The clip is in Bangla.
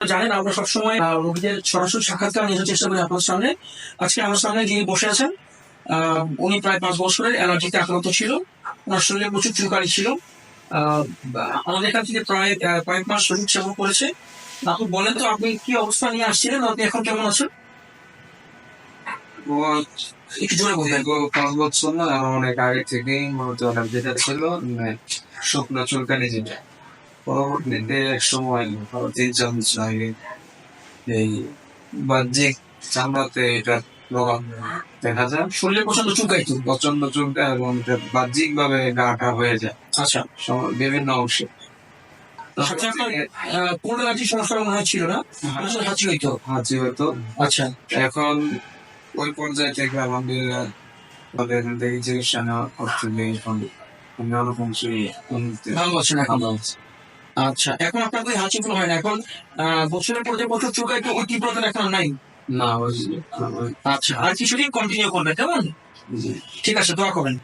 জানেন আমরা সবসময় রোগীদের সরাসরি সাক্ষাৎকার নিয়ে চেষ্টা করি আপনার সামনে। আজকে আমার সামনে যিনি বসে আছেন আহ, উনি প্রায় পাঁচ বছরের অ্যালার্জিতে আক্রান্ত ছিল ওনার শরীরে প্রচুর চুলকানি ছিল। আহ, আমাদের এখান থেকে প্রায় কয়েক মাস শরীর সেবন করেছে। আপনি বলেন তো আপনি কি অবস্থা নিয়ে আসছিলেন? আপনি এখন কেমন আছেন? একটু জোরে বলবেন। পাঁচ বছর না আমার অনেক আগে থেকেই মূলত যেটা ছিল মানে শুকনো চুলকানি যেটা। পরবর্তীতে এক সময় তিন চার বছর আগে এই বাহ্যিক চামড়াতে এটা প্রভাব দেখা যায়। শরীরে প্রচণ্ড চুলকাইতো প্রচণ্ড চুলকা এবং বাহ্যিক ভাবে গাটা হয়ে যায়। আচ্ছা। বিভিন্ন অংশে। সমস্যা মনে হয় না? হাঁচি হইতো। হাঁচি হতো আচ্ছা। এখন ওই পর্যায়ে থেকে এখান থেকে চিকিৎসা নেওয়া আমি অনেক ভালো আছেন এখন। ভালো আছি। আচ্ছা এখন আপনার ওই হাঁচি ফুল হয় না এখন আহ, বছরের পর যে বছর চুলকাইতো ওই তীব্রতা এখন নাই? না আচ্ছা আর কিছুদিন কন্টিনিউ করবে কেমন? ঠিক আছে দোয়া করবেন।